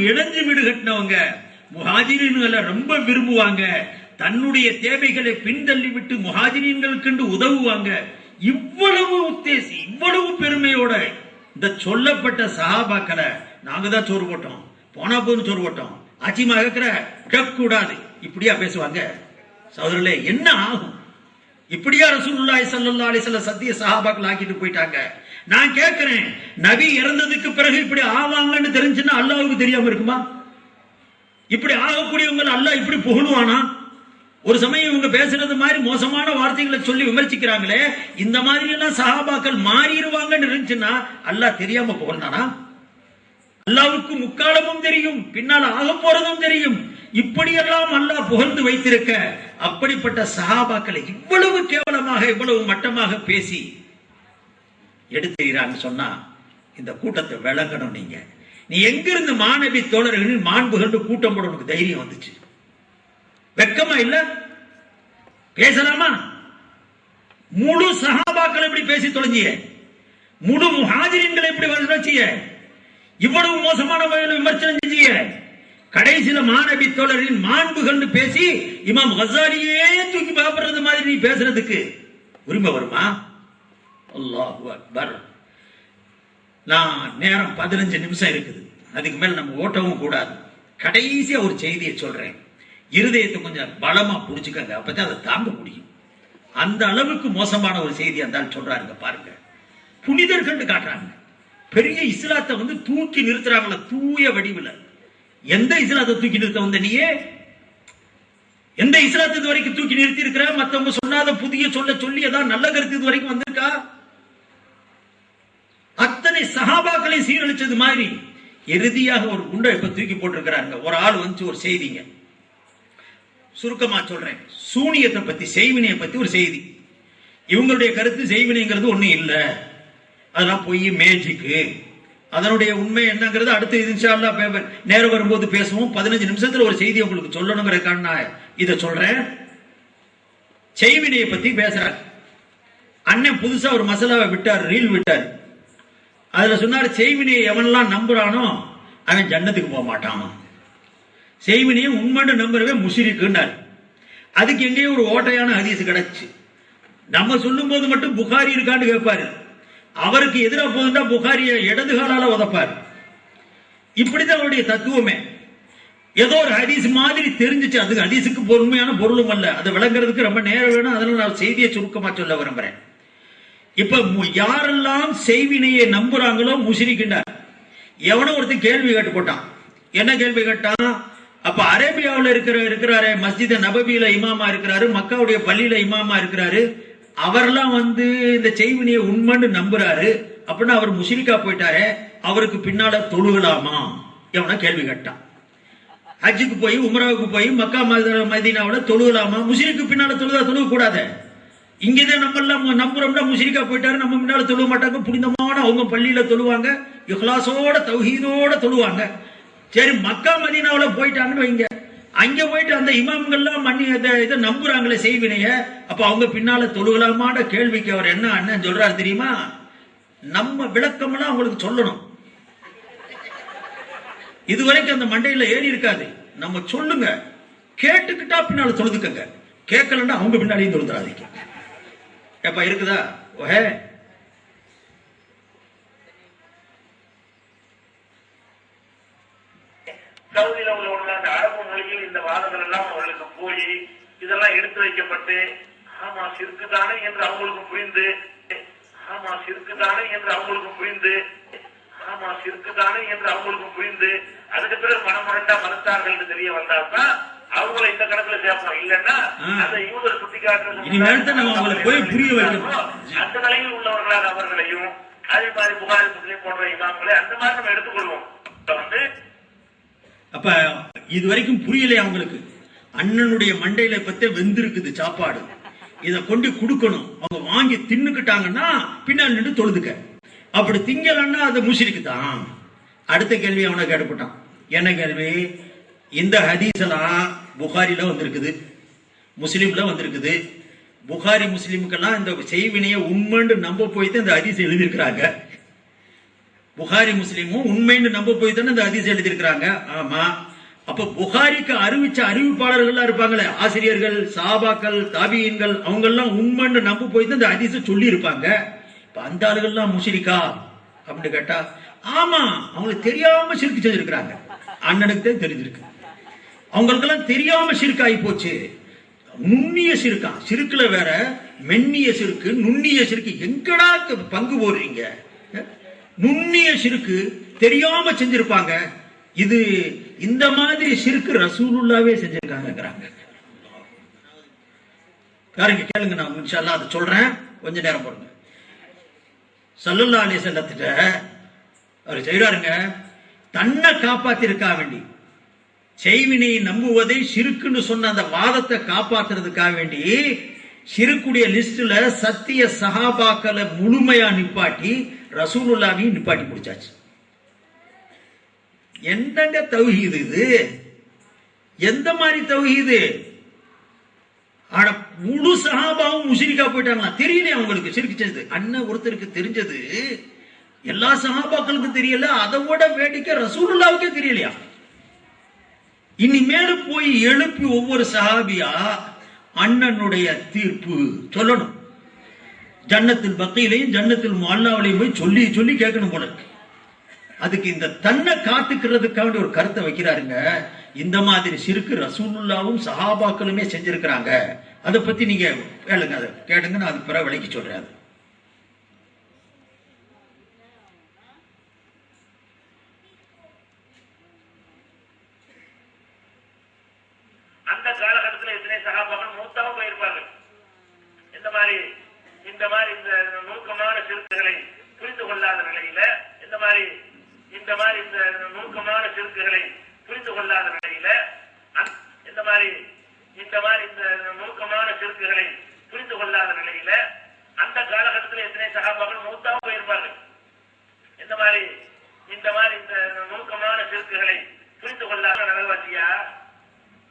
எல்லோரும் வீடு கட்டினவங்க முஹாஜிரீன்களை ரொம்ப விரும்புவாங்க. தன்னுடைய தேவைகளை பின்தள்ளி விட்டு முஹாஜிரீன்களுக்கு உதவுவாங்க. இவ்வளவு உத்தேசி இவ்வளவு பெருமையோட இந்த சொல்லப்பட்ட சஹாபாக்களை நாங்க தான் சோறு போட்டோம். போனா போதும் சோறு போட்டோம். இருக்கிற மகக்கிற கூடாது இப்படியா பேசுவாங்க? சகோதரர்களே என்ன ஆகும்? இப்படியா ரசூலுல்லாஹி ஸல்லல்லாஹு அலைஹி வஸல்லம் சத்திய சஹாபாக்கள் ஆக்கிட்டு போயிட்டாங்க. நான் கேட்கிறேன் நபி இறந்ததுக்கு பிறகு இப்படி ஆவாங்கன்னு தெரிஞ்சுன்னா அல்லாவுக்கு தெரியாம இருக்குமா? இப்படி ஆகக்கூடியவங்க அல்லாஹ் இப்படி புகழுவானா ஒரு சமயம் இவங்க பேசுறது மாதிரி மோசமான வார்த்தைகளை சொல்லி விமர்சிக்கிறாங்களே இந்த மாதிரி எல்லாம் சஹாபாக்கள் மாறிடுவாங்கன்னு இருந்துச்சுன்னா அல்லாஹ் தெரியாம புகழ்னானா அல்லாவுக்கு முக்காலமும் தெரியும் பின்னால் ஆக போறதும் தெரியும். இப்படியெல்லாம் அல்லாஹ் புகழ்ந்து வைத்திருக்க அப்படிப்பட்ட சஹாபாக்களை இவ்வளவு கேவலமாக இவ்வளவு மட்டமாக பேசி எடுத்துகிறான்னு சொன்னா இந்த கூட்டத்தை விளங்கணும் நீங்க. நீ எங்கிருந்து மாணவி தோழர்களின் மாண்புகள்னு கூட்டம் போட உனக்கு தைரியம் வந்துச்சு? வெக்கமா இல்ல? பேசலாமா? முழு சகாபாக்கள் எப்படி பேசி தொலைஞ்சிய? முழு முஹாஜிரின்களை எப்படி வளர்ச்சிய இவ்வளவு மோசமான வகையில் விமர்சனம் செஞ்சிய? கடைசியில மாணவி தோழரின் மாண்புகள்னு பேசி இமாம் ஹசாரியே தூக்கி பாப்படுறது மாதிரி நீ பேசுறதுக்கு உரிமை வருமா? அல்லாஹு அக்பர். நான் நேரம் பதினஞ்சு நிமிஷம் இருக்குது. அதுக்கு மேல நம்ம ஓட்டவும் கூடாது. கடைசியா ஒரு செய்தியை சொல்றேன். இருதயத்தை கொஞ்சம் பலமா புடிச்சுக்கங்க. அப்பதான் அதை தாங்க முடியும். அந்த அளவுக்கு மோசமான ஒரு செய்தி அந்தாலும் சொல்றாருங்க பாருங்க. புனிதர்கள் காட்டுறாங்க. பெரிய இஸ்லாத்தை வந்து தூக்கி நிறுத்துறாங்கள தூய வடிவில். எந்த இஸ்லாத்தை தூக்கி நிறுத்த வந்த நீயே? எந்த இஸ்லாத்து இது வரைக்கும் தூக்கி நிறுத்தி இருக்கிற மத்தவங்க சொன்னாத புதிய சொல்ல சொல்லி ஏதாவது நல்ல கருத்து இது வரைக்கும் வந்திருக்கா? அத்தனை சகாபாக்களை சீரழிச்சது மாதிரி இறுதியாக ஒரு குண்டை இப்ப தூக்கி போட்டிருக்கிறாங்க ஒரு ஆள் வந்து ஒரு செய்திங்க. சுருக்கமா சொல்றேன். சூனியத்தை பத்தி செய்வினையை பத்தி ஒரு செய்தி. இவங்களுடைய கருத்து செய்வினைங்கிறது ஒண்ணு இல்லை. அதெல்லாம் பொய் மேஜிக்கு. அதனுடைய உண்மை என்னங்கிறது அடுத்து இன்ஷால்லா நேரம் வரும்போது பேசுவோம். பதினஞ்சு நிமிஷத்துல ஒரு செய்தி உங்களுக்கு சொல்லணுங்கிறதுக்கான நான் இதை சொல்றேன். செய்வினையை பத்தி பேசுறாங்க அண்ணன் புதுசா ஒரு மசாலாவை விட்டார் ரீல் விட்டார். அதுல சொன்னாரு செய்வினியை எவன்லாம் நம்புறானோ அவன் ஜன்னத்துக்கு போக மாட்டான் செய்வினியை உண்மைன்னு நம்புறவே முஷிரிக்குன்னாரு. அதுக்கு எங்கேயோ ஒரு ஓட்டையான ஹதீஸ் கிடைச்சு. நம்ம சொல்லும் போது மட்டும் புகாரி இருக்கான்னு கேட்பாரு. அவருக்கு எதிராக போகுதுன்னா புகாரியை இடது காலால உதப்பாரு. இப்படிதான் அவருடைய தத்துவமே. ஏதோ ஒரு ஹதீஸ் மாதிரி தெரிஞ்சிச்சு. அது ஹதீஸுக்கு பொறுமையான பொருளும் அல்ல. அதை விளங்குறதுக்கு ரொம்ப நேரம் வேணும். அதனால நான் செய்தியை சுருக்கமா சொல்ல விரும்புறேன். இப்ப மு- யாரெல்லாம் செய்வினையை நம்புறாங்களோ முஷிரிக்கின்றார். எவனோ ஒருத்தன் கேள்வி கேட்டு போட்டான். என்ன கேள்வி கேட்டான்? அப்ப அரேபியாவில் இருக்கிற இருக்கிறாரே மஸ்ஜித நபபியில இமாமா இருக்கிறாரு மக்காவுடைய பள்ளியில இமாமா இருக்கிறாரு. அவர்லாம் வந்து இந்த செய்வினையை உண்மைன்னு நம்புறாரு. அப்படின்னா அவர் முஷிரிக்கா போயிட்டாரே அவருக்கு பின்னால தொழுகலாமா? எவனா கேள்வி கேட்டான். ஹஜ்ஜுக்கு போய் உமராவுக்கு போய் மக்கா மத- தொழுகலாமா? முஸ்லிக்கு பின்னால தொழுதா தொழுக கூடாது இங்கேதான் நம்ம எல்லாம் நம்புறோம்னா முஸ்லீக்கா போயிட்டாரு நம்ம முன்னால தொழுவ மாட்டாங்க. புனிதமான அவங்க பள்ளியில தொழுவாங்க. இஹ்லாசோட தௌஹீதோட தொழுவாங்க. சரி மக்கா மதீனாவுல போயிட்டாங்கன்னு வைங்க. அங்க போயிட்டு அந்த இமாம்கள்லாம் மண்ணி இதை இதை நம்புறாங்களே செய்வினைய. அப்ப அவங்க பின்னால தொழுகலாமான கேள்விக்கு அவர் என்ன அண்ணன் சொல்றாரு தெரியுமா? நம்ம விளக்கம்லாம் அவங்களுக்கு சொல்லணும். இதுவரைக்கும் அந்த மண்டையில ஏறி இருக்காது. நம்ம சொல்லுங்க. கேட்டுக்கிட்டா பின்னால தொழுதுக்கங்க. கேட்கலன்னா அவங்க பின்னாடியும் தொழுதுறாதீங்க. ஏப்பா இருக்குதா? ஓஹே. சவுதியில உள்ள அந்த அரபு மொழியில் இந்த வாதங்கள் எல்லாம் அவர்களுக்கு போய் இதெல்லாம் எடுத்து வைக்கப்பட்டு ஆமா சிறுக்குதானே என்று அவங்களுக்கு புரிந்து ஆமா சிறுக்குதானே என்று அவங்களுக்கு புரிந்து ஆமா சிறுக்குதானே என்று அவங்களுக்கு புரிந்து அதுக்கு பிறகு மனமுரண்டா மறுத்தார்கள் என்று தெரிய வந்தால்தான் அவங்கள இந்த கணக்குல சேர்ப்போம். இல்லன்னா. அந்த யூதர் நம்ம அவங்களை போய் புரிய வைக்கணும். அந்த நிலையில் உள்ளவர்களாக அவர்களையும் அதே மாதிரி புகாரி முஸ்லீம் போன்ற இமாம்களை அந்த மாதிரி நம்ம எடுத்துக்கொள்வோம். வந்து அப்ப இது வரைக்கும் புரியலையா அவங்களுக்கு. அண்ணனுடைய மண்டையில பத்தே வெந்திருக்குது சாப்பாடு. இத கொண்டு கொடுக்கணும். அவங்க வாங்கி தின்னுக்கிட்டாங்கன்னா பின்னால் நின்று தொழுதுக்க. அப்படி திங்கலன்னா அது முஷிரிக்கு தான் அடுத்த கேள்வி அவனை கேட்டுப்பட்டான். என்ன கேள்வி? இந்த ஹதீஸெல்லாம் புகாரில வந்திருக்குது முஸ்லீம்ல வந்திருக்குது. புகாரி முஸ்லீமுக்கெல்லாம் இந்த செய்வினையை உண்மைன்னு நம்ப போய் தான் இந்த ஹதீஸ் எழுதியிருக்கிறாங்க. புகாரி முஸ்லீமும் உண்மைன்னு நம்ப போய் தானே இந்த ஹதீஸ் எழுதியிருக்கிறாங்க. ஆமா. அப்ப புகாரிக்கு அறிவிச்ச அறிவிப்பாளர்கள்லாம் இருப்பாங்களே ஆசிரியர்கள் சாபாக்கள் தாபியன்கள் அவங்க எல்லாம் உண்மைன்னு நம்ப போய் தான் இந்த ஹதீஸ சொல்லி இருப்பாங்க இப்ப அந்த ஆளுகள்லாம் முஷிரிக்கா அப்படின்னு கேட்டா ஆமா அவங்களுக்கு தெரியாம சிரிக்கு செஞ்சிருக்கிறாங்க. அண்ணனுக்கு தான் தெரிஞ்சிருக்கு. அவங்களுக்கெல்லாம் தெரியாம சிறுக்காகி போச்சு. நுண்ணிய சிறுக்கா. சிறுக்குல வேற மென்னிய சிறுக்கு நுண்ணிய சிறுக்கு. எங்கடா பங்கு போடுறீங்க? நுண்ணிய சிறுக்கு தெரியாம செஞ்சிருப்பாங்க. இது இந்த மாதிரி சிறுக்கு ரசூலுல்லாவே செஞ்சிருக்காங்கங்கிறாங்க. யாருங்க கேளுங்க நான் இன்ஷால்லா அதை சொல்றேன். கொஞ்ச நேரம் பாருங்க சல்லுல்லா அலி செல்லத்திட்ட அவர் செய்யறாருங்க தன்னை காப்பாத்திருக்கா வேண்டி. செய்வினை நம்புவதை சிறுக்குன்னு சொன்ன அந்த வாதத்தை காப்பாத்துறதுக்காக வேண்டி சிறுக்குடைய லிஸ்ட்ல சத்திய சஹாபாக்களை முழுமையா நிப்பாட்டி ரசூலுல்லாவையும் நிப்பாட்டி பிடிச்சாச்சு. என்னங்க தௌஹீது இது? எந்த மாதிரி தௌஹீது? ஆனா முழு சஹாபாவும் முஷிரிக்கா போயிட்டாங்களா? தெரியலையே அவங்களுக்கு சிரிக்கு செஞ்சது அண்ணன் ஒருத்தருக்கு தெரிஞ்சது எல்லா சஹாபாக்களுக்கும் தெரியல அதை விட வேடிக்கை ரசூலுல்லாவுக்கே தெரியலையா? இனிமேல் போய் எழுப்பி ஒவ்வொரு சஹாபியா அண்ணனுடைய தீர்ப்பு சொல்லணும். ஜன்னத்தில் பக்கையிலையும் ஜன்னத்தில் முல்லாவிலையும் போய் சொல்லி சொல்லி கேட்கணும் போல அதுக்கு இந்த தன்னை காத்துக்கிறதுக்காக ஒரு கருத்தை வைக்கிறாருங்க. இந்த மாதிரி சிறுக்கு ரசூலுல்லாவும் சஹாபாக்களுமே செஞ்சிருக்கிறாங்க. அதை பத்தி நீங்க கேளுங்க அதை கேளுங்க நான் அது பிற விலைக்கு சொல்றேன் அது அந்த காலகட்டத்தில் எத்தனை சகாபாக்கள் மூத்தாவும் போயிருப்பாங்க இந்த மாதிரி இந்த மாதிரி இந்த நுணுக்கமான சிறுக்குகளை புரிந்து கொள்ளாத நிலையில இந்த மாதிரி இந்த மாதிரி இந்த நுணுக்கமான சிறுக்குகளை புரிந்து கொள்ளாத நிலையில அந்த- இந்த மாதிரி இந்த மாதிரி இந்த நுணுக்கமான சிறுக்குகளை புரிந்து கொள்ளாத நிலையில அந்த காலகட்டத்தில் எத்தனை சகாபாக்கள் மூத்தாவும் போயிருப்பாங்க இந்த மாதிரி இந்த மாதிரி இந்த நுணுக்கமான சிறுக்குகளை புரிந்து கொள்ளாத நகர்வாசியா?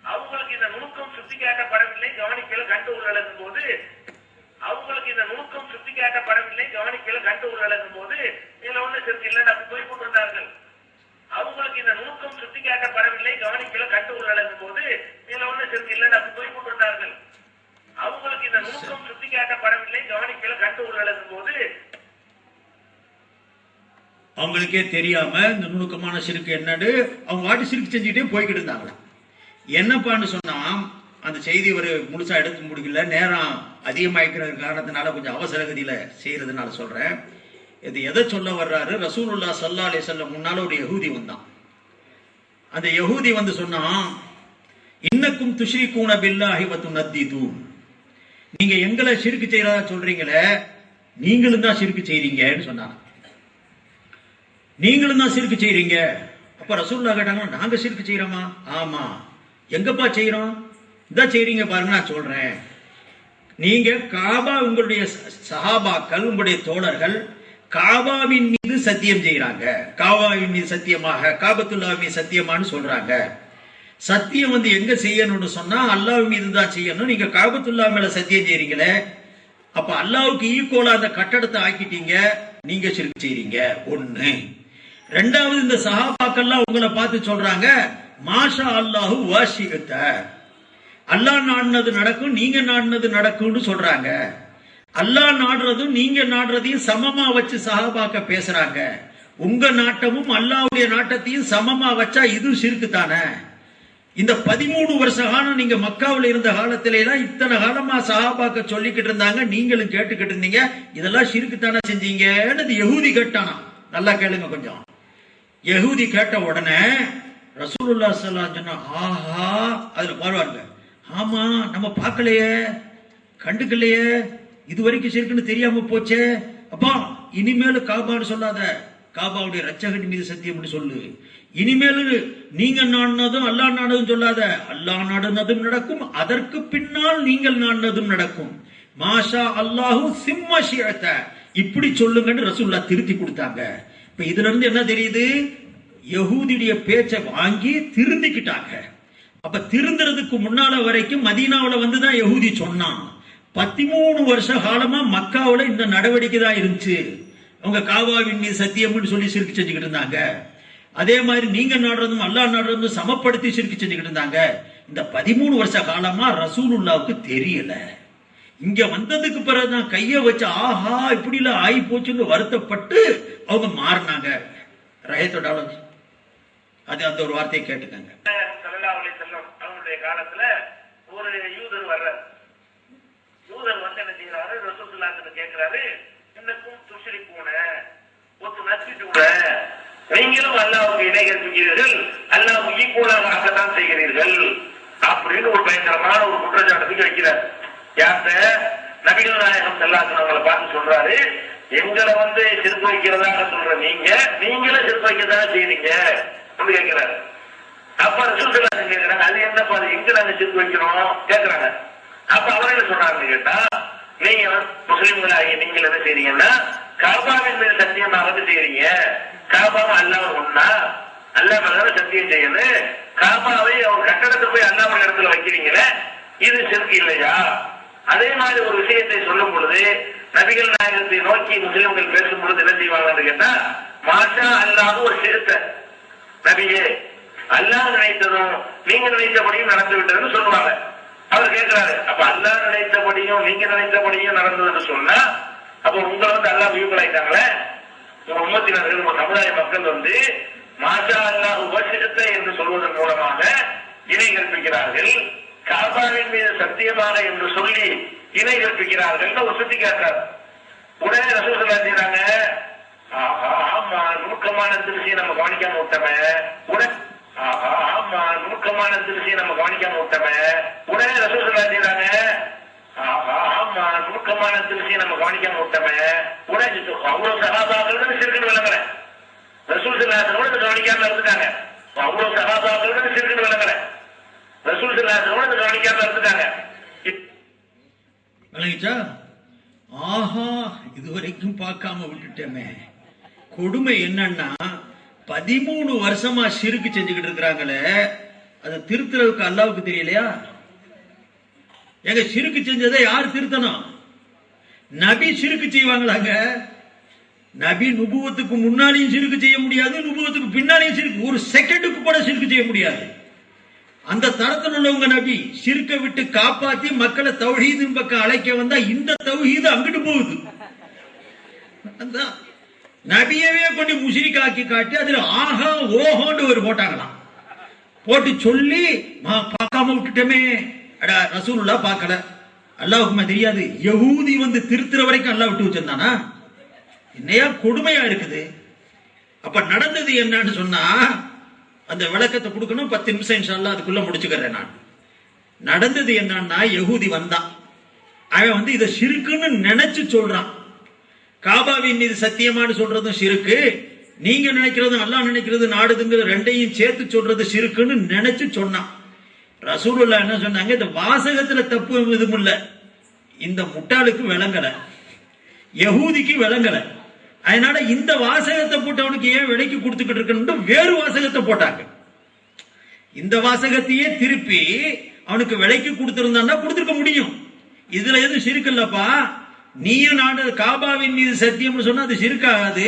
அவங்களுக்கு இந்த நுணுக்கம் சுத்தி காட்டப்படவில்லை கவனிக்கல கண்டு உருளும் போது. அவங்களுக்கு இந்த நுணுக்கம் சுத்தி காட்டப்படவில்லை கவனிக்கல கண்டு உருளும் போது. இதுல ஒண்ணு சிறுக்கு இல்லை அப்படி போய் கொண்டிருந்தார்கள் அவங்களுக்கு இந்த நுணுக்கம் சுத்தி காட்டப்படவில்லை கவனிக்கல கண்டு உருளும் போது. இதுல ஒண்ணு சிறுக்கு இல்லை அப்படி போய் கொண்டிருந்தார்கள் அவங்களுக்கு இந்த நுணுக்கம் சுத்தி காட்டப்படவில்லை கவனிக்கல கண்டு உருளும் போது. அவங்களுக்கே தெரியாம இந்த நுணுக்கமான சிறுக்கு என்னன்னு அவங்க வாட்டி சிறுக்கு செஞ்சுட்டே போய்கிட்டு இருந்தாங்களா என்னப்பான்னு சொன்னா அந்த செய்தி ஒரு முழுசா எடுத்து முடிக்கல. நேரம் அதிகமாயிக்கிற காரணத்தினால கொஞ்சம் அவசரகதியில செய்யறதுனால சொல்றேன். இது எதை சொல்ல வர்றாரு? ரசூலுல்லா சல்லா அலி சொல்ல முன்னால ஒரு யகூதி வந்தான். அந்த யகூதி வந்து சொன்னான் இன்னக்கும் துஷ்ரிகூன பில்லாஹி வத்து நத்திது நீங்க எங்களை சிறுக்கு செய்யறதா சொல்றீங்களே நீங்களும் தான் சிறுக்கு செய்றீங்கன்னு சொன்னாங்க. நீங்களும் தான் சிறுக்கு செய்கிறீங்க அப்ப ரசூல்லா கேட்டாங்க நாங்க சிறுக்கு செய்யறோமா ஆமா. எங்கப்பா செய்யறோம் இதான் செய்கிறீங்க பாருங்க நான் சொல்றேன். நீங்க காபா உங்களுடைய ச- சஹாபாக்கள் உங்களுடைய தோழர்கள் காபாவின் மீது சத்தியம் செய்யறாங்க காபாவின் மீது சத்தியமாக காபத்துல்லா மீது சத்தியமான்னு சொல்றாங்க. சத்தியம் வந்து எங்க செய்யணும்னு சொன்னா அல்லாஹ் மீது தான் செய்யணும். நீங்க காபத்துல்லா மேல சத்தியம் செய்றீங்களே அப்ப அல்லாவுக்கு ஈக்குவலா அந்த கட்டடத்தை ஆக்கிட்டீங்க நீங்க சிரிப்பு செய்றீங்க. ஒண்ணு. ரெண்டாவது இந்த சஹாபாக்கள்லாம் உங்களை பார்த்து சொல்றாங்க மாஷா அல்லாஹு வாஷிகத்த அல்லாஹ் நாடினது நடக்கும் நீங்க நாடினது நடக்கும்னு சொல்றாங்க. அல்லாஹ் நாடுறதும் நீங்க நாடுறதையும் சமமா வச்சு சஹாபாக்க பேசுறாங்க. உங்க நாட்டமும் அல்லாஹ்வுடைய நாட்டத்தையும் சமமா வச்சா இது சிறுக்கு தானே? இந்த பதிமூணு வருஷ காலம் நீங்க மக்காவில் இருந்த காலத்தில எல்லாம் இத்தனை காலமா சஹாபாக்க சொல்லிக்கிட்டு இருந்தாங்க நீங்களும் கேட்டுக்கிட்டு இருந்தீங்க இதெல்லாம் சிறுக்கு தானே செஞ்சீங்கன்னு இது யகூதி கேட்டானா நல்லா கேளுங்க கொஞ்சம். யகூதி கேட்ட உடனே ரசூலுல்லா ஸல்லல்லாஹு சொன்னா ஆஹா அதுல பாருவாருங்க. ஆமா நம்ம பார்க்கலையே கண்டுக்கலையே இது வரைக்கும் சரிக்குன்னு தெரியாம போச்சே. அப்பா இனிமேலு காபான்னு சொல்லாத. காபாவுடைய ரச்சகன் மீது சத்தியம்னு சொல்லு. இனிமேலு நீங்க நாடினதும் அல்லாஹ் நாடதும் சொல்லாத. அல்லாஹ் நாடுனதும் நடக்கும் அதற்கு பின்னால் நீங்கள் நாடினதும் நடக்கும். மாஷா அல்லாஹு சிம்ம இப்படி சொல்லுங்கன்னு ரசூல்லா திருத்தி கொடுத்தாங்க. இப்ப இதுல இருந்து என்ன தெரியுது? யகூதியுடைய பேச்சை வாங்கி திருந்திக்கிட்டாங்க. அப்ப திருந்துறதுக்கு முன்னால வரைக்கும் மதீனாவுல வந்துதான் யகூதி சொன்னான். பதிமூணு வருஷ காலமா மக்காவில் இந்த நடவடிக்கை தான் இருந்துச்சு. அவங்க காவாவின் மீது சத்தியம்னு சொல்லி சிரிக்கு செஞ்சுக்கிட்டு இருந்தாங்க. அதே மாதிரி நீங்க நாடுறதும் அல்லாஹ் நாடுறதும் சமப்படுத்தி சிரிக்கு செஞ்சுக்கிட்டு இருந்தாங்க. இந்த பதிமூணு வருஷ காலமா ரசூலுல்லாவுக்கு தெரியல. இங்க வந்ததுக்கு பிறகுதான் கைய வச்சு ஆஹா இப்படி எல்லாம் ஆகி போச்சுன்னு வருத்தப்பட்டு அவங்க மாறினாங்க. ரயத்தோட அது அந்த ஒரு வார்த்தையை கேட்டுக்கங்க. அவங்களுடைய காலத்துல ஒரு யூதர் வர்றார். யூதர் வந்து என்ன செய்யறாரு ரசூலுல்லாஹ் கேட்கிறாரு என்னக்கும் துஷரி போன ஒத்து நச்சிட்டு நீங்களும் அல்லாவுக்கு இணை கற்பிக்கிறீர்கள் ஈக்குவலாக ஈக்குவலாகத்தான் செய்கிறீர்கள். அப்படின்னு ஒரு பயங்கரமான ஒரு குற்றச்சாட்டுக்கு வைக்கிறார். யார்கிட்ட? நபிகள் நாயகம் செல்லாசன் அவங்களை பார்த்து சொல்றாரு எங்களை வந்து சிறுப்பு வைக்கிறதாக சொல்ற நீங்க நீங்களும் சிறுப்பு வைக்கதான் செய்யறீங்க? அப்படின்னு கேட்கிறாரு அப்ப ரசூலுல்லாஹி கேக்குறாங்க அது என்னப்பா அது எங்க நாங்க சிறுப்பு வைக்கிறோம் கேக்குறாங்க. அப்ப அவர் என்ன சொன்னாருன்னு கேட்டா நீங்க வந்து முஸ்லிம்களாகி நீங்கள் என்ன செய்றீங்கன்னா காபாவின் மீது வந்து செய்யறீங்க காபாவும் அல்லாம ஒன்னா அல்லாம சத்தியம் செய்யணும் காபாவை அவர் கட்டடத்தை போய் அல்லாம இடத்துல வைக்கிறீங்களே இது சிறப்பு இல்லையா? அதே மாதிரி ஒரு விஷயத்தை சொல்லும் பொழுது நபிகள் நாயகத்தை நோக்கி முஸ்லிம்கள் பேசும் பொழுது என்ன செய்வாங்கன்னு கேட்டா மாஷா அல்லாத ஒரு சிறுத்தை. நபியே அல்லாஹ் நினைத்ததும் நீங்க நினைத்தபடியும் நடந்து விட்டதுன்னு சொல்லுவாங்க. அவர் கேட்கிறாரு அப்ப அல்லாஹ் நினைத்தபடியும் நீங்க நினைத்தபடியும் நடந்ததுன்னு சொன்னா அப்ப உங்களை வந்து அல்லாஹ் வியூக்கலாயிட்டாங்களே உங்க உம்மத்தினர்கள் உங்க சமுதாய மக்கள் வந்து மாஷா அல்லாஹ் உபசித்த என்று சொல்வதன் மூலமாக இணை கற்பிக்கிறார்கள். காபாவின் மீது சத்தியமாக என்று சொல்லி இணை கற்பிக்கிறார்கள் ஒரு சுட்டி கேட்கிறார் உடனே ரசூல் செய்யறாங்க ஆமா நுணுக்கமான திருச்சியை நம்ம கவனிக்காம விட்டமே. உடனே ஆமா நுணுக்கமான திருச்சியை நம்ம கவனிக்காம விட்டமே. உடனே ரசூல் செய்யறாங்க ஆமா நுணுக்கமான திருச்சியை நம்ம கவனிக்காம விட்டமே. உடனே அவ்வளவு சகாபாக்கள் சிறுக்குன்னு விளங்கல ரசூல் கூட கவனிக்காம இருந்துட்டாங்க. அவ்வளவு சகாபாக்கள் சிறுக்குன்னு விளங்கல ரசூல் சிலாசன் கவனிக்காம இருந்துட்டாங்க. விளங்கிச்சா ஆஹா இதுவரைக்கும் பார்க்காம விட்டுட்டேமே கொடுமை என்னன்னா பதிமூணு வருஷமா சிறுக்கு செஞ்சுக்கிட்டு இருக்கிறாங்களே அதை திருத்துறதுக்கு அல்லாவுக்கு தெரியலையா? எங்க சிறுக்கு செஞ்சதை யார் திருத்தணும்? நபி சிறுக்கு செய்வாங்களாங்க? நபி நுபுவத்துக்கு முன்னாலையும் சிறுக்கு செய்ய முடியாது நுபுவத்துக்கு பின்னாலையும் சிறுக்கு ஒரு செகண்டுக்கு கூட சிறுக்கு செய்ய முடியாது. அந்த தரத்தில் உள்ளவங்க நபி சிறுக்க விட்டு காப்பாத்தி மக்களை தௌஹீது பக்கம் அழைக்க வந்தா இந்த தௌஹீது அங்கிட்டு போகுது. நபியவே கொண்டு முஷிரிக் ஆக்கி காட்டி அதுல ஆஹா ஓஹோன்னு ஒரு போட்டாங்களாம். போட்டு சொல்லி "மா- பார்க்காம விட்டுட்டோமே. அடா ரசூலுல்லா பார்க்கல. அல்லாவுக்குமே தெரியாது. யகூதி வந்து திருத்துற வரைக்கும் அல்லாஹ் விட்டு வச்சிருந்தானா? என்னையா கொடுமையா இருக்குது. அப்ப நடந்தது என்னன்னு சொன்னா அந்த விளக்கத்தை கொடுக்கணும் பத்து நிமிஷம் இன்ஷால்லா அதுக்குள்ள முடிச்சுக்கிறேன் நான். நடந்தது என்னன்னா யகூதி வந்தான் அவன் வந்து இதை சிறுக்குன்னு நினைச்சு சொல்றான். காபாவின் மீது சத்தியமானு சொல்றதும் சிறுக்கு. நீங்க நினைக்கிறதும் அல்லாஹ் நினைக்கிறது நாடுதுங்கிற ரெண்டையும் சேர்த்து சொல்றது சிறுக்குன்னு நினைச்சு சொன்னான். ரசூலுல்லா என்ன சொன்னாங்க இந்த வாசகத்துல தப்பு எதுவும் இல்லை. இந்த முட்டாளுக்கு விளங்கல. யகூதிக்கு விளங்கலை. அதனால இந்த வாசகத்தை போட்டவனுக்கு ஏன் விலைக்கு கொடுத்துக்கிட்டு இருக்கணும் வேறு வாசகத்தை போட்டாங்க. இந்த வாசகத்தையே திருப்பி அவனுக்கு விலைக்கு கொடுத்திருந்தான்னா கொடுத்துருக்க முடியும். இதுல எதுவும் சிறுக்கல்லப்பா நீயும் நான் காபாவின் மீது சத்தியம்னு சொன்னா அது சிரிக்காகாது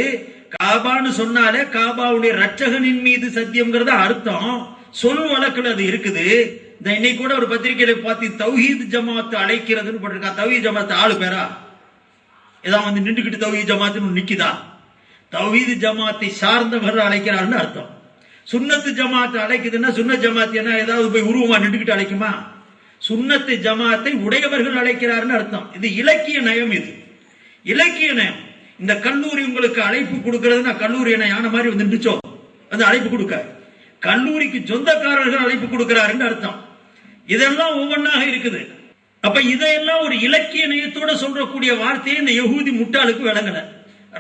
காபான்னு சொன்னாலே காபாவுடைய ரட்சகனின் மீது சத்தியம்ங்கிறது அர்த்தம். சொல் வழக்கில் அது இருக்குது. இந்த இன்னைக்கு கூட ஒரு பத்திரிகையில பார்த்து தௌஹீத் ஜமாத்து அழைக்கிறதுன்னு போட்டிருக்கா. தௌஹீத் ஜமாத் ஆளு பேரா? ஏதாவது வந்து நின்றுக்கிட்டு தௌஹீத் ஜமாத்துன்னு நிக்குதா? தௌஹீத் ஜமாத்தை சார்ந்தவர் அழைக்கிறாருன்னு அர்த்தம். சுன்னத்து ஜமாத்தை அழைக்குதுன்னா சுன்ன ஜமாத் என்ன? ஏதாவது போய் உருவமா நின்றுக்கிட்டு அழைக்குமா? சுன்னத்து ஜமாத்தை உடையவர்கள் அழைக்கிறாருன்னு அர்த்தம். இது இலக்கிய நயம் இது. இலக்கிய நயம். இந்த கல்லூரி உங்களுக்கு அழைப்பு கொடுக்கறதுன்னா கல்லூரி என்ன? யானை மாதிரி வந்து நின்றுச்சோம் வந்து அழைப்பு கொடுக்க கல்லூரிக்கு சொந்தக்காரர்கள் அழைப்பு கொடுக்கிறாருன்னு அர்த்தம். இதெல்லாம் ஒவ்வொன்றாக இருக்குது. அப்ப இதையெல்லாம் ஒரு இலக்கிய நயத்தோட சொல்றக்கூடிய வார்த்தையை இந்த யகூதி முட்டாளுக்கு விளங்கல.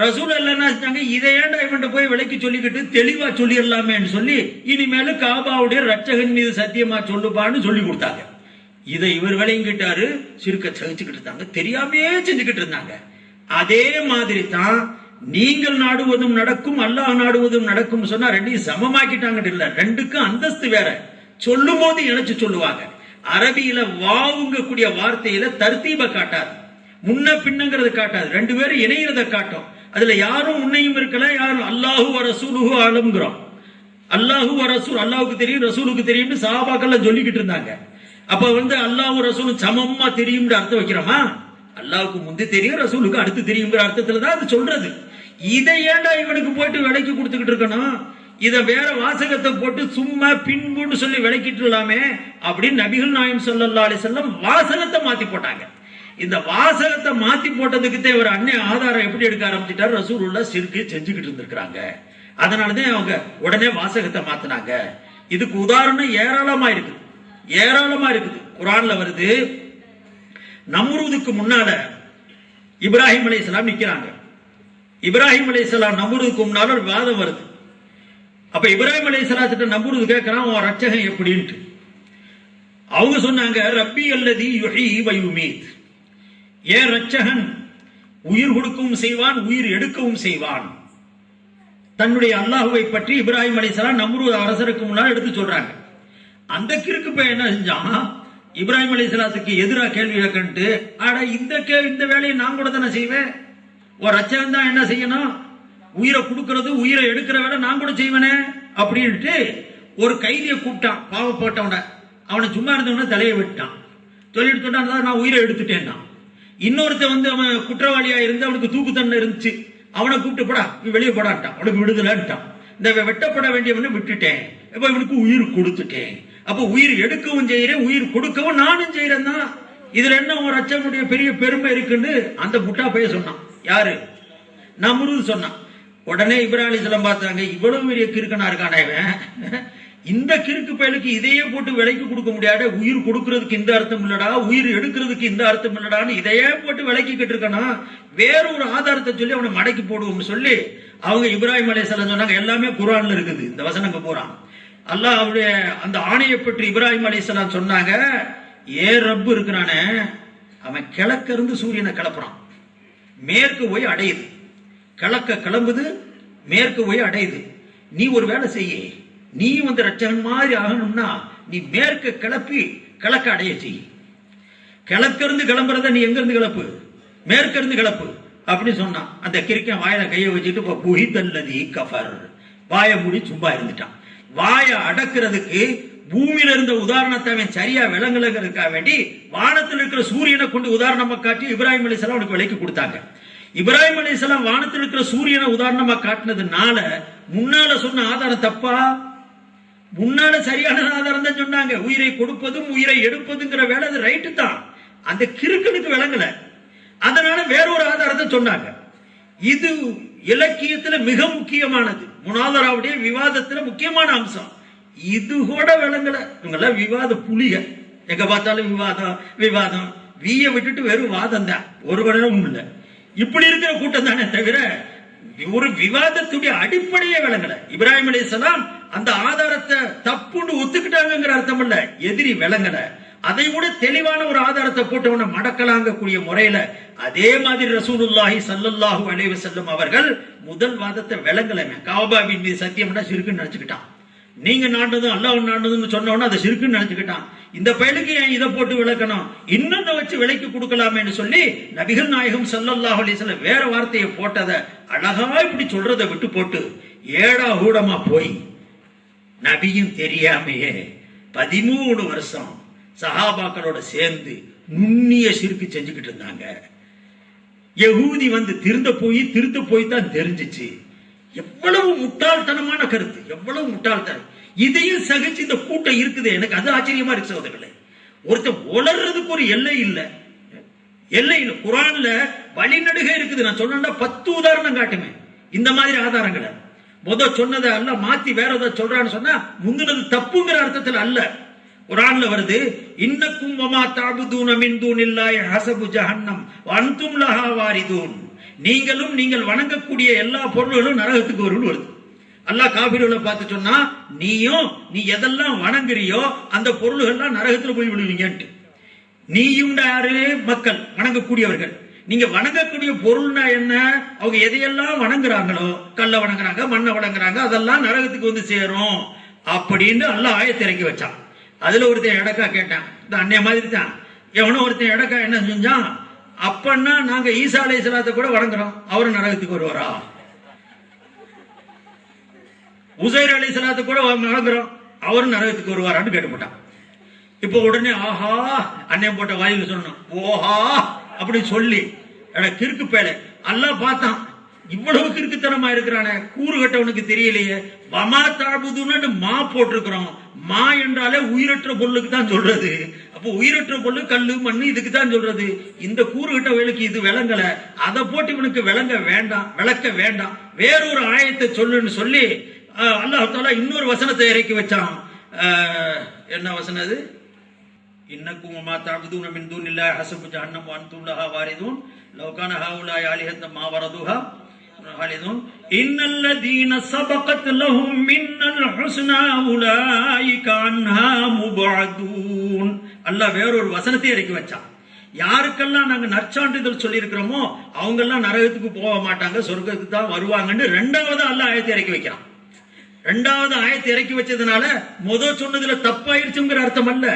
ரசூல் என்ன செஞ்சாங்க? இதை ஏன்டா இவன் போய் விலைக்கு சொல்லிக்கிட்டு தெளிவா சொல்லிடலாமேன்னு சொல்லி இனிமேல காபாவுடைய ரட்சகன் மீது சத்தியமா சொல்லுப்பான்னு சொல்லி கொடுத்தாங்க. இதை இவர் விளங்கிட்டாரு சிறுக்க சகிச்சுக்கிட்டு இருந்தாங்க தெரியாமையே செஞ்சுக்கிட்டு இருந்தாங்க. அதே மாதிரி தான் நீங்கள் நாடுவதும் நடக்கும் அல்லாஹ் நாடுவதும் நடக்கும் சொன்னா ரெண்டையும் சமமாக்கிட்டாங்க இல்ல ரெண்டுக்கும் அந்தஸ்து வேற. சொல்லும் போது இணைச்சு சொல்லுவாங்க. அரபியில வாவுங்கக்கூடிய வார்த்தையில தர்த்தீப காட்டாது. முன்ன பின்னங்கிறது காட்டாது. ரெண்டு பேரும் இணையிறத காட்டும். அதுல யாரும் உன்னையும் இருக்கல யாரும் அல்லாஹு ரசூலுஹு ஆலம்ங்கிறோம். அல்லாஹு ரசூல் அல்லாஹுக்கு தெரியும் ரசூலுக்கு தெரியும்னு சஹாபாக்கள்லாம் சொல்லிக்கிட்டு இருந்தாங்க. அப்ப வந்து அல்லாஹு ரசூலும் சமமா தெரியும்னு அர்த்தம் வைக்கிறோமா? அல்லாஹுக்கு முந்தி தெரியும் ரசூலுக்கு அடுத்து தெரியுங்கிற அர்த்தத்துல தான் அது சொல்றது. இதை ஏன்டா இவனுக்கு போயிட்டு விலைக்கு கொடுத்துக்கிட்டு இருக்கணும்? இத வேற வாசகத்தை போட்டு சும்மா பின்புன்னு சொல்லி விளக்கிட்டுலாமே அப்படின்னு நபிகள் நாயம் ஸல்லல்லாஹு செல்லம் வாசகத்தை மாத்தி போட்டாங்க. இந்த வாசகத்தை மாத்தி போட்டதுக்கு தான் இவர் அன்னை ஆதாரம் எப்படி எடுக்க ஆரம்பிச்சிட்டாரு? ரசூலுல்லா சிறுக்கு செஞ்சுக்கிட்டு இருந்திருக்கிறாங்க. அதனாலதான் அவங்க உடனே வாசகத்தை மாத்தினாங்க. இதுக்கு உதாரணம் ஏராளமா இருக்குது. ஏராளமா இருக்குது. குரான்ல வருது நம்ரூதுக்கு முன்னால இப்ராஹிம் அலைஹிஸ்ஸலாம் நிக்கிறாங்க. இப்ராஹிம் அலைஹிஸ்ஸலாம் நம்ரூதுக்கு முன்னால ஒரு வாதம் வருது. அப்ப இப்ராஹிம் அலைஹிஸ்ஸலாத்திட்ட நம்புறது கேட்கிறான் உன் ரட்சகன் எப்படின்ட்டு. அவங்க சொன்னாங்க ரப்பி அல்லதி யுஹி வயுமீத் ஏன் ரட்சகன்? உயிர் கொடுக்கவும் செய்வான் உயிர் எடுக்கவும் செய்வான். தன்னுடைய அல்லாஹுவை பற்றி இப்ராஹிம் அலைஹிஸ்ஸலாம் நம்ரூத் அரசருக்கு முன்னால் எடுத்து சொல்றாங்க. அந்த கிறுக்கு பையன் என்ன செஞ்சான்? இப்ராஹிம் அலைஹிஸ்ஸலாத்துக்கு எதிராக கேள்வி கேட்கன்ட்டு ஆட இந்த கே இந்த வேலையை நான் கூட தானே செய்வேன்? ஒரு ரச்சகன் தான் என்ன செய்யணும்? உயிரை கொடுக்கறது உயிரை எடுக்கிற வேலை நான் கூட செய்வேனே அப்படின்ட்டு ஒரு கைதியை கூப்பிட்டான். பாவப்பட்டவனை அவனை சும்மா இருந்தவன தலையை விட்டான். சொல்லிட்டு சொன்னான் நான் உயிரை எடுத்துட்டேன்னா. இன்னொருத்தன் வந்து அவன் குற்றவாளியா இருந்து அவனுக்கு தூக்கு தண்டனை இருந்துச்சு. அவனை கூப்பிட்டு போடா நீ வெளியே போடான்ட்டான். அவனுக்கு விடுதலைன்ட்டான். இந்த வெட்டப்பட வேண்டியவனை விட்டுட்டேன். இப்ப இவனுக்கு உயிர் கொடுத்துட்டேன். அப்ப உயிர் எடுக்கவும் செய்யறேன் உயிர் கொடுக்கவும் நானும் செய்யறேன் தான் இதுல என்ன ஒரு அச்சனுடைய பெரிய பெருமை இருக்குன்னு அந்த முட்டா பைய சொன்னான். யாரு? நம்ருது சொன்னான். உடனே இப்ராஹிம் பார்த்தாங்க இவ்வளவு பெரிய கிறுக்கனா இருக்கானே இவன்? இந்த கிறுக்கு பயலுக்கு இதையே போட்டு விலைக்கு கொடுக்க முடியாத உயிர் கொடுக்கறதுக்கு இந்த அர்த்தம் இல்லடா உயிர் எடுக்கிறதுக்கு இந்த அர்த்தம் இல்லடான்னு இதையே போட்டு விலைக்கிட்டு இருக்கணும் வேற ஒரு ஆதாரத்தை சொல்லி அவனை மடக்கி போடுவோம்னு சொல்லி அவங்க இப்ராஹிம் அலைஹிஸ்ஸலாம் சொன்னாங்க எல்லாமே குரான்ல இருக்குது. இந்த வசனங்க போறான். அல்லாஹ் அவருடைய அந்த ஆணையை பற்றி இப்ராஹிம் அலைஹிஸ்ஸலாம் சொன்னாங்க ஏ ரப்பு இருக்கிறானே அவன் கிழக்கிருந்து சூரியனை கிளப்புறான். மேற்கு போய் அடையுது. கிளக்க கிளம்புது மேற்கு போய் அடையுது. நீ ஒரு வேலை செய்ய. நீ வந்து ரட்சகன் மாதிரி ஆகணும்னா நீ மேற்க கிளப்பி கிழக்க அடைய செய் கிழக்கிருந்து கிளம்புறத நீ எங்க இருந்து கிளப்பு? மேற்கிருந்து கிளப்பு. அப்படின்னு சொன்னான் அந்த கிரிக்கன் வாயில கையை வச்சுட்டு இப்ப புகிதல்லதி கஃபர். வாயை மூடி சும்மா இருந்துட்டான். வாயை அடக்கிறதுக்கு பூமியில இருந்த உதாரணத்தை அவன் சரியா விளங்கலங்கிறதுக்காக வேண்டி வானத்தில் இருக்கிற சூரியனை கொண்டு உதாரணமா காட்டி இப்ராஹிம் அலிஸ்லாம் அவனுக்கு விலைக்கு கொடுத்தாங்க. இப்ராஹிம் அலிஸ்லாம் வானத்தில் இருக்கிற சூரியனை உதாரணமா காட்டினதுனால முன்னால சொன்ன ஆதாரம் தப்பா? முன்னால சரியான ஆதாரம் தான் சொன்னாங்க. உயிரை கொடுப்பதும் உயிரை எடுப்பதுங்கிற வேலை அது ரைட்டு தான். அந்த கிறுக்கனுக்கு விளங்கல. அதனால வேறொரு ஆதாரத்தை சொன்னாங்க. இது இலக்கியத்துல மிக முக்கியமானது. முனாதராவுடைய விவாதத்துல முக்கியமான அம்சம். இது கூட விளங்கல. இவங்கெல்லாம் விவாத புலிக எங்க பார்த்தாலும் விவாதம் விவாதம். வீய விட்டுட்டு வெறும் வாதம் தான். ஒரு வருடம் இல்லை. இப்படி இருக்கிற கூட்டம் தானே தவிர ஒரு விவாதத்துடைய அடிப்படையே விளங்கல. இப்ராஹிம் அலிசலாம் அந்த ஆதாரத்தை தப்புன்னு ஒத்துக்கிட்டாங்கிற அர்த்தம் இல்ல. எதிரி விளங்கல. அதை விட தெளிவான ஒரு ஆதாரத்தை போட்டவன மடக்கலாங்கக்கூடிய முறையில அதே மாதிரி ரசூலுல்லாஹி சல்லுல்லாஹு அலைஹி செல்லும் அவர்கள் முதல் வாதத்தை விளங்கலைங்க காபாபின் மீது சத்தியம்னா சிறுக்குன்னு நினைச்சுக்கிட்டான். நீங்க நாண்டதும் அல்லாஹ் நாண்டதுன்னு சொன்னவன அதை சிறுக்குன்னு நினைச்சுக்கிட்டான். இந்த பயலுக்கு ஏன் இதை போட்டு விளக்கணும்? இன்னொன்னு வச்சு விலைக்கு கொடுக்கலாமேன்னு சொல்லி நபிகள் நாயகம் சல்லல்லாஹ் அலைஹி வேற வார்த்தையை போட்டதை அழகா இப்படி சொல்றதை விட்டு போட்டு ஏடா ஊடமா போய் நபியும் தெரியாமையே பதிமூணு வருஷம் சஹாபாக்களோட சேர்ந்து நுண்ணிய சிறுக்கு செஞ்சுக்கிட்டு இருந்தாங்க. யகூதி வந்து திருந்த போய் திருத்த போய் தான் தெரிஞ்சிச்சு. எவ்வளவு முட்டாள்தனமான கருத்து எவ்வளவு முட்டாள்தனம். இதையும் சகிச்சு இந்த கூட்டம் இருக்குது. எனக்கு அது ஆச்சரியமா இருக்கு சகோதரர்களே. ஒருத்தர் உலர்றதுக்கு ஒரு எல்லை இல்லை. எல்லை இல்லை. குரான்ல வழிநடுக இருக்குது. நான் சொன்னா பத்து உதாரணம் காட்டுமே. இந்த மாதிரி ஆதாரங்களை. முத சொன்னதை அல்ல மாத்தி வேற ஏதாவது சொல்றான்னு சொன்னா முந்தினது தப்புங்கிற அர்த்தத்துல அல்ல. குரான்ல வருது இன்னக்கும் வமா தாபுதூன மின் இல்லாய் ஹசபு ஜஹன்னம் அன்தும் லஹா வாரிதூன். நீங்களும் நீங்கள் வணங்கக்கூடிய எல்லா பொருள்களும் நரகத்துக்கு வரும்னு வருது. அல்லாஹ் காபிர்களை பார்த்து சொன்னா நீயும் நீ எதெல்லாம் வணங்குறியோ அந்த பொருள்கள்லாம் நரகத்துல போய் விழுவீங்கன்ட்டு. நீயும் யாரு? மக்கள் வணங்கக்கூடியவர்கள். நீங்க வணங்கக்கூடிய பொருள்னா என்ன? அவங்க எதையெல்லாம் வணங்குறாங்களோ கல்ல வணங்குறாங்க மண்ணை வணங்குறாங்க அதெல்லாம் நரகத்துக்கு வந்து சேரும். அப்படின்னு எல்லாம் ஆயத்தை இறக்கி வச்சான். அதுல ஒருத்தன் எடக்கா கேட்டான். இந்த அன்னைய மாதிரி தான். எவனோ ஒருத்தன் எடக்கா என்ன செஞ்சான்? அப்பன்னா நாங்க ஈசா அலைஹிஸ்ஸலாத்தை கூட வணங்குறோம். அவரும் நரகத்துக்கு வருவாரா? உசைர் அலைஹிஸ்ஸலாத்தை கூட வணங்குறோம். அவரும் நரகத்துக்கு வருவாரான்னு கேட்டுப்பட்டான். இப்போ உடனே ஆஹா அண்ணன் போட்ட வாயில் சொல்லணும். ஓஹா அப்படின்னு சொல்லி கிறுக்கு பேல. எல்லாம் பார்த்தான். இவ்வளவு கிறுக்குத்தனமா இருக்கிறானே? கூறு கட்டவனுக்கு தெரியலையே. வமா தாபுதுன்னு மா போட்டிருக்கிறோம். மா என்றாலே உயிரற்ற பொருளுக்கு தான் சொல்றது. அப்போ உயிரற்ற பொருள் கல்லு மண் இதுக்கு தான் சொல்றது. இந்த கூறு கட்டவர்களுக்கு இது விளங்கல. அதை போட்டு இவனுக்கு விளங்க வேண்டாம் விளக்க வேண்டாம். வேறொரு ஆயத்தை சொல்லுன்னு சொல்லி அல்லாஹால இன்னொரு வசனத்தை இறக்கி வச்சான். என்ன வசனம் அது? இன்னக்கும் மா தாபுதுன மின் தூன் இல்லா ஹசபு ஜஹன்னம் வன் துல்லஹா வாரிதுன். லவ்கான ஹாவுலாய் ஆலிஹத்த மா வரதுஹா. خالدون إن الذين سبقت لهم من الحسنى أولئك عنها مبعدون அல்லாஹ் வேறொரு வசனத்தை இறக்கி வச்சான் யாருக்கெல்லாம் நாங்க நற்சான்றிதழ் சொல்லியிருக்கிறோமோ அவங்க எல்லாம் நரகத்துக்கு போக மாட்டாங்க சொர்க்கத்துக்கு தான் வருவாங்கன்னு ரெண்டாவது அல்லாஹ் ஆயத்தை இறக்கி வைக்கிறான் ரெண்டாவது ஆயத்தை இறக்கி வச்சதுனால முத சொன்னதுல தப்பாயிருச்சுங்கிற அர்த்தம் அல்ல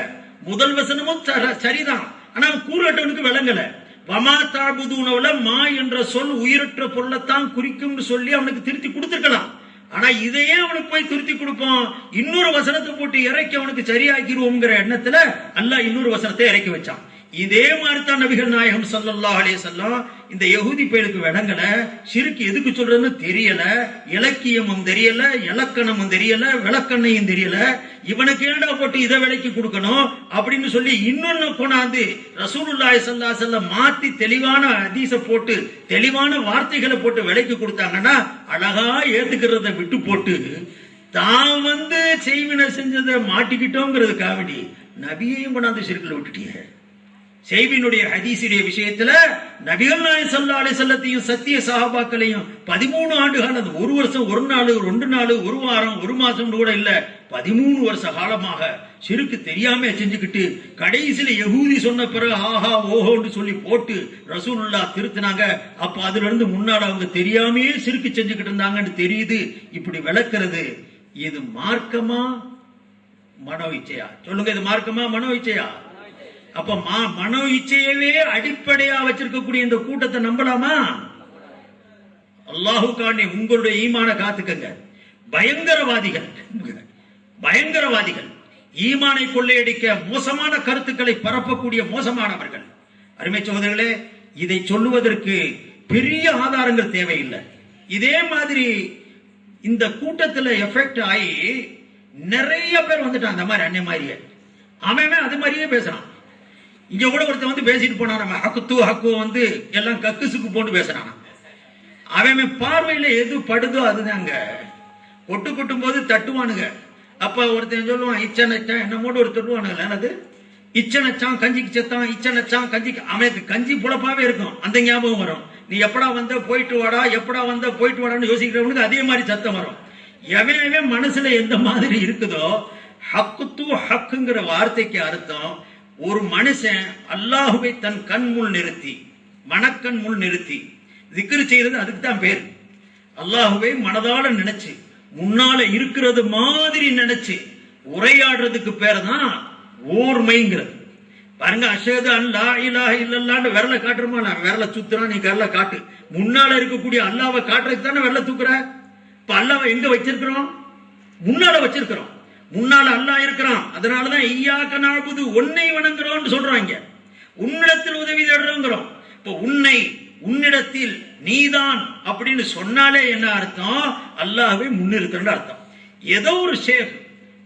முதல் வசனமும் சர- சரிதான் ஆனா கூறட்டவனுக்கு விளங்கல வமா தாபுதூனவுல மா என்ற சொல் உயிரற்ற பொருளைத்தான் குறிக்கும்னு சொல்லி அவனுக்கு திருத்தி கொடுத்துருக்கலாம். ஆனா இதையே அவனுக்கு போய் திருத்தி கொடுப்போம் இன்னொரு வசனத்தை போட்டு இறக்கி அவனுக்கு சரியாக்கிடுவோங்கிற எண்ணத்துல அல்ல இன்னொரு வசனத்தை இறக்கி வச்சான். இதே மாதிரி தான் நபிகள் நாயகம் ஸல்லல்லாஹு அலே சொல்லம் இந்த யகுதி பயலுக்கு விளங்கல சிறுக்கு எதுக்கு சொல்றதுன்னு தெரியல. இலக்கியமும் தெரியல இலக்கணமும் தெரியல விளக்கண்ணையும் தெரியல. இவனுக்கு என்னடா போட்டு இதை விலைக்கு கொடுக்கணும்? அப்படின்னு சொல்லி இன்னொன்னு கொண்டாந்து ரசூலுல்லாய் ஸல்லல்லாஹு அலைஹி மாத்தி தெளிவான ஹதீஸ போட்டு தெளிவான வார்த்தைகளை போட்டு விலைக்கு கொடுத்தாங்கன்னா அழகா ஏத்துக்கிறத விட்டு போட்டு தான் வந்து செய்வினை செஞ்சதை மாட்டிக்கிட்டோங்கிறது காவடி நபியையும் கொண்டாந்து சிறுக்கில் விட்டுட்டீங்க செய்வினுடைய ஹதீஸுடைய விஷயத்துல நபிகள் நாயகம் சல்லா அலி செல்லத்தையும் சத்திய சஹாபாக்களையும் பதிமூணு ஆண்டுகள் அது ஒரு வருஷம் ஒரு நாள் ரெண்டு நாள் ஒரு வாரம் ஒரு மாசம் கூட இல்ல பதிமூணு வருஷ காலமாக சிறுக்கு தெரியாம செஞ்சுக்கிட்டு கடைசியில யகூதி சொன்ன பிறகு ஆஹா ஓஹோன்னு சொல்லி போட்டு ரசூலுல்லா திருத்தினாங்க. அப்ப அதுல இருந்து முன்னாடி அவங்க தெரியாமையே சிறுக்கு செஞ்சுக்கிட்டு இருந்தாங்கன்னு தெரியுது. இப்படி விளக்குறது இது மார்க்கமா? மனோ இச்சையா சொல்லுங்க இது மார்க்கமா மனோ இச்சையா அப்ப மா- மனோ இச்சையவே அடிப்படையா வச்சிருக்கக்கூடிய இந்த கூட்டத்தை நம்பலாமா? அல்லாஹு உங்களுடைய ஈமான காத்துக்கங்க. பயங்கரவாதிகள் பயங்கரவாதிகள் ஈமானை கொள்ளையடிக்க மோசமான கருத்துக்களை பரப்பக்கூடிய மோசமானவர்கள். அருமை சோதர்களே இதை சொல்லுவதற்கு பெரிய ஆதாரங்கள் தேவையில்லை. இதே மாதிரி இந்த கூட்டத்துல எஃபெக்ட் ஆகி நிறைய பேர் வந்துட்டான் அந்த மாதிரி அன்னை மாதிரியே அவன் அது மாதிரியே பேசுறான். இங்க கூட ஒருத்தன் வந்து பேசிட்டு போனான். நம்ம ஹக்கு ஹக்கு வந்து எல்லாம் கக்குசுக்கு போட்டு பேசுறான். அவன் பார்வையில எது படுதோ அதுதாங்க. கொட்டு கொட்டும் போது தட்டுவானுங்க. அப்ப ஒருத்தன் சொல்லுவான் இச்சனச்சான் என்னமோடு ஒரு தட்டுவானுங்க அது இச்சனச்சான் கஞ்சிக்கு செத்தான் இச்சனச்சான் கஞ்சிக்கு அவனுக்கு கஞ்சி புழப்பாவே இருக்கும். அந்த ஞாபகம் வரும். நீ எப்படா வந்த போயிட்டு வாடா எப்படா வந்த போயிட்டு வாடான்னு யோசிக்கிறவனுக்கு அதே மாதிரி சத்தம் வரும். எவன் எவன் மனசுல எந்த மாதிரி இருக்குதோ ஹக்கு தூ ஹக்குங்கிற வார்த்தைக்கு அர்த்தம் ஒரு மனுஷன் அல்லாஹுவை தன் கண் முள் நிறுத்தி மனக்கண் முள் நிறுத்தி திக்ரு செய்யறது அதுக்கு தான் பேர். அல்லாஹுவை மனதால நினைச்சு முன்னால இருக்கிறது மாதிரி நினைச்சு உரையாடுறதுக்கு பேர் தான் ஓர்மைங்கிறது. பாருங்க அஷது அல்லா இலாஹ இல்லல்லான்னு விரல காட்டுறமா? நான் விரல சுத்துறான் நீ விரல காட்டு. முன்னால இருக்கக்கூடிய அல்லாவை காட்டுறதுக்கு தானே விரல தூக்குற? இப்ப அல்லாவை எங்க வச்சிருக்கிறோம்? முன்னால வச்சிருக்கிறோம். முன்னால் அல்லாஹ் இருக்கிறான். அதனாலதான் ஐயாக்க நாபுது உன்னை வணங்குறோம்னு சொல்றாங்க. உன்னிடத்தில் உதவி தேடுறோங்கிறோம். இப்ப உன்னை உன்னிடத்தில் நீதான் அப்படின்னு சொன்னாலே என்ன அர்த்தம்? அல்லாஹ்வை முன்னிறுத்தணும் அர்த்தம். ஏதோ ஒரு ஷேக்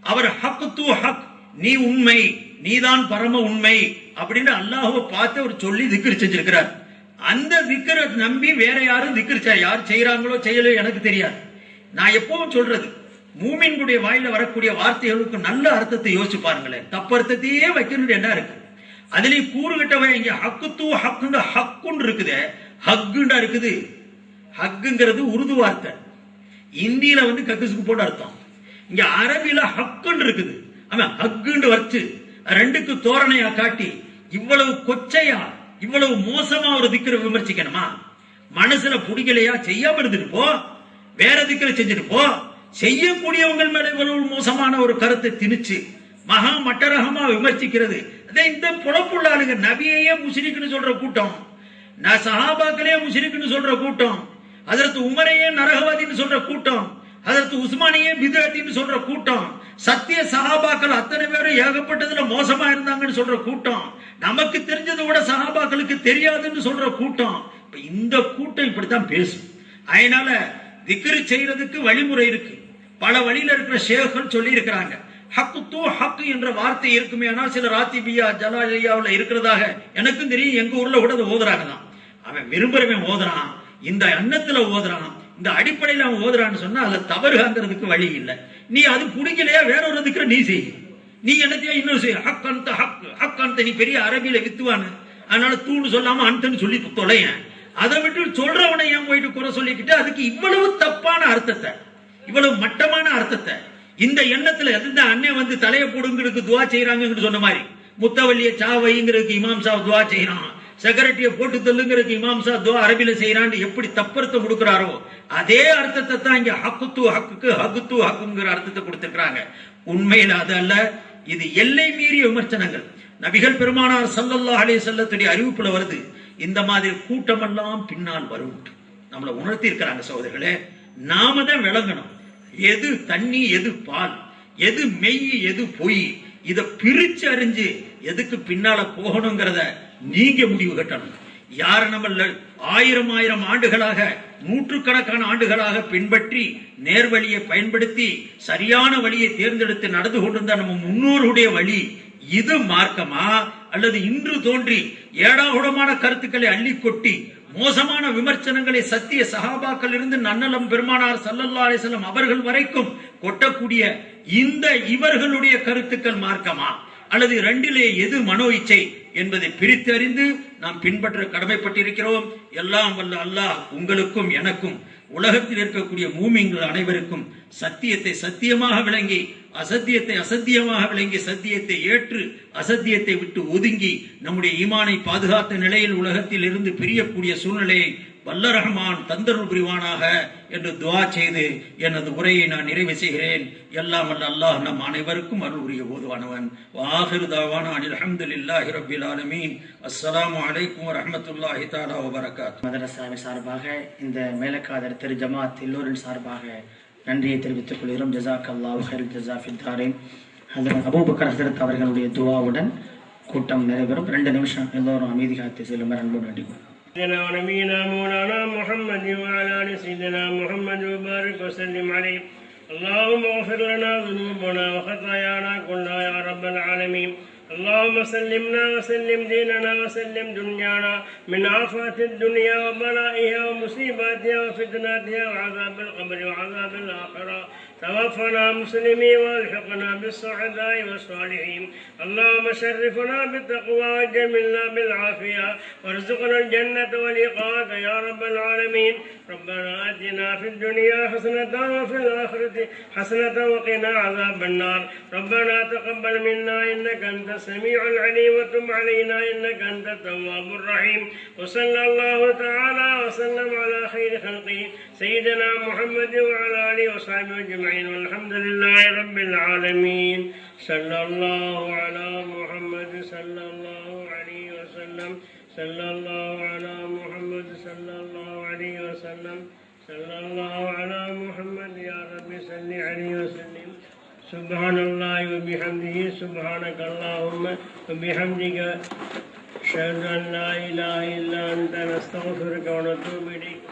அவர் ஹக் தூ ஹக் நீ உண்மை நீதான் பரம உண்மை அப்படின்னு அல்லாஹுவை பார்த்து அவர் சொல்லி திக்கிரி செஞ்சிருக்கிறார். அந்த திக்கரை நம்பி வேற யாரும் திக்கிரிச்சா யார் செய்யறாங்களோ செய்யலையோ எனக்கு தெரியாது. நான் எப்பவும் சொல்றது மூமின்களுடைய வாயில வரக்கூடிய வார்த்தைகளுக்கு நல்ல அர்த்தத்தை யோசிச்சு பாருங்களேன். தப்பு அர்த்தத்தையே வைக்கணும்னு என்ன இருக்கு? அதுலயும் கூறுகிட்டவன் இங்க ஹக்கு தூ ஹக்குண்டு ஹக்குன்னு இருக்குது. ஹக்குண்டா இருக்குது. ஹக்குங்கிறது உருது வார்த்தை. இந்தியில வந்து கக்குசுக்கு போட்டு அர்த்தம். இங்க அரபியில ஹக்குன்னு இருக்குது. ஆமா ஹக்குன்னு வச்சு ரெண்டுக்கு தோரணையா காட்டி இவ்வளவு கொச்சையா இவ்வளவு மோசமா ஒரு திக்கிற விமர்சிக்கணுமா? மனசுல பிடிக்கலையா? செய்யாம இருந்துட்டு போ. வேற திக்கிற செஞ்சுட்டு போ. செய்யக்கூடியவங்க மேல இவ்வளவு மோசமான ஒரு கருத்தை திணிச்சு மகா மட்டரகமா விமர்சிக்கிறது. அதே இந்த புலப்புள்ள ஆளுங்க நபியையே முஸ்லிக்னு சொல்ற கூட்டம் நான் சஹாபாக்களே முஷரிக்குன்னு சொல்ற கூட்டம் அதற்கு உமரையே நரகவாதின்னு சொல்ற கூட்டம் அதற்கு உஸ்மானியே பிதத்தின்னு சொல்ற கூட்டம் சத்திய சஹாபாக்கள் அத்தனை பேரும் ஏகப்பட்டதுல மோசமா இருந்தாங்கன்னு சொல்ற கூட்டம் நமக்கு தெரிஞ்சதை விட சஹாபாக்களுக்கு தெரியாதுன்னு சொல்ற கூட்டம். இப்ப இந்த கூட்டம் இப்படித்தான் பேசும். அதனால திக்ரு செய்யறதுக்கு வழிமுறை இருக்கு. பல வழியில இருக்கிற ஷேഖர்கள் சொல்லி இருக்கிறாங்க ஹக்கு தூ ஹக்கு என்ற வார்த்தை இருக்குமே ஆனால் சில ராத்திபியா ஜலாலியாவில் இருக்கிறதாக எனக்கும் தெரியும் எங்க ஊர்ல கூட அதை ஓதுறாங்க தான். அவன் விரும்புறவன் ஓதுறான் இந்த எண்ணத்துல ஓதுறான் இந்த அடிப்படையில் அவன் ஓதுறான்னு சொன்னா அதுல தவறுங்கிறதுக்கு வழி இல்லை. நீ அது பிடிக்கலையா வேற ஒரு இருக்கிற நீ செய். நீ என்னத்தையா இன்னும் செய். ஹக் அந்த ஹக் ஹக் அந்த நீ பெரிய அரபியில வித்துவானு. அதனால தூணு சொல்லாம அன்தன்னு சொல்லி தொலையன். அதை விட்டு சொல்றவனை ஏன் போயிட்டு குறை சொல்லிக்கிட்டு அதுக்கு இவ்வளவு தப்பான அர்த்தத்தை. இவ்வளவு மட்டமான அர்த்தத்தை. இந்த எண்ணத்துல இருந்த அண்ணன் வந்து தலையை போடுங்கிறதுக்கு துவா செய்யறாங்கன்னு சொன்ன மாதிரி. முத்தவல்லிய சாவைங்கிறதுக்கு இமாம் சாவ் துவா செய்யறான். செக்ரட்டரிய போட்டு தள்ளுங்கிறதுக்கு இமாம் சா துவா அரபில செய்யறான்னு எப்படி தப்பர்த்தம் கொடுக்கிறாரோ அதே அர்த்தத்தை தான் இங்க ஹக்குத்து ஹக்குக்கு ஹகுத்து ஹக்குங்கிற அர்த்தத்தை கொடுத்துருக்காங்க உண்மையில் அது அல்ல இது எல்லை மீறிய விமர்சனங்கள். நபிகள் பெருமானார் சல்லல்லா அலே செல்லத்துடைய அறிவிப்புல வருது இந்த மாதிரி கூட்டமெல்லாம் பின்னால் வரும் நம்மளை உணர்த்தி இருக்கிறாங்க சகோதரர்களே நாம தான் விளங்கணும். எது தண்ணி எது பால்? எது மெய் எது பொய்? இத பிரிச்சு அறிஞ்சு எதுக்கு பின்னால போகணுங்கிறத நீங்க முடிவு கட்டணும். யார் நம்ம ஆயிரம் ஆயிரம் ஆண்டுகளாக நூற்றுக்கணக்கான ஆண்டுகளாக பின்பற்றி நேர்வழியை பயன்படுத்தி சரியான வழியை தேர்ந்தெடுத்து நடந்து கொண்டிருந்த நம்ம முன்னோருடைய வழி இது மார்க்கமா? அல்லது இன்று தோன்றி ஏடாகுடமான கருத்துக்களை அள்ளி கொட்டி மோசமான விமர்சனங்களை சத்திய சகாபாக்கள் இருந்து நன்னலம் பெருமானார் சல்லல்லா அலிசல்லம் அவர்கள் வரைக்கும் கொட்டக்கூடிய இந்த இவர்களுடைய கருத்துக்கள் மார்க்கமா? அல்லது ரெண்டிலே எது மனோ இச்சை என்பதை பிரித்தறிந்து நாம் பின்பற்ற கடமைப்பட்டிருக்கிறோம். எல்லாம் வல்ல அல்லாஹ் உங்களுக்கும் எனக்கும் உலகத்தில் இருக்கக்கூடிய மூமிங்கள் அனைவருக்கும் சத்தியத்தை சத்தியமாக விளங்கி அசத்தியத்தை அசத்தியமாக விளங்கி சத்தியத்தை ஏற்று அசத்தியத்தை விட்டு ஒதுங்கி நம்முடைய ஈமானை பாதுகாத்த நிலையில் உலகத்தில் இருந்து பிரியக்கூடிய சூழ்நிலையை வல்ல ரஹ்மான் தந்தருள் புரிவானாக என்று துவா செய்து எனது உரையை நான் நிறைவு செய்கிறேன். எல்லாம் வல்ல அல்லாஹ் நம் அனைவருக்கும் அருள் உரிய போதுவானவன் வாஹிரு தாவான அனில் அஹமதுல்லாஹி ரபில் ஆலமீன். அஸ்லாம் அலைக்கும் வரஹ்மத்துல்லாஹி தாலா வபரகாத். மதரசாவை சார்பாக இந்த மேலக்காதர் திரு ஜமாத் எல்லோரின் சார்பாக நன்றியை தெரிவித்துக் கொள்கிறோம். ஜசாக் அல்லாஹ் ஹைர் ஜசா ஃபித்தாரின் ஹசரத் அபூபக்கர் ஹசரத் அவர்களுடைய துவாவுடன் கூட்டம் நிறைவேறும் ரெண்டு நிமிஷம் எல்லோரும் அமைதி காத்து செல்லுமாறு அன்போடு வேண்டிக் سيدنا ونبينا مولانا محمد وعلى آل سيدنا محمد وبارك وسلم عليه. اللهم اغفر لنا ذنوبنا وخطايانا كلها يا رب العالمين. اللهم سلمنا وسلم ديننا وسلم دنيانا من آفات الدنيا وبلائها ومصيباتها وفتناتها وعذاب القبر وعذاب الآخرة. توفنا مسلمين وألحقنا بالسعداء والصالحين. اللهم شرفنا بالتقوى وجملنا بالعافية. وارزقنا الجنة والإقامة يا رب العالمين. ربنا آتنا في الدنيا حسنة وفي الآخرة حسنة وقنا عذاب النار. ربنا تقبل منا إنك أنت السميع العليم وتب علينا إنك أنت التواب الرحيم. وصلى الله تعالى وسلم على خير خلقه سيدنا محمد وعلى آله وصحبه أجمعين والحمد لله رب العالمين. صلى الله على محمد صلى الله عليه وسلم. صلى الله على محمد صلى الله عليه وسلم. صلى الله على محمد يا رب صل عليه وسلم. سبحان الله وبحمده سبحانك اللهم وبحمدك. أشهد أن لا إله إلا أنت نستغفرك ونتوب إليك.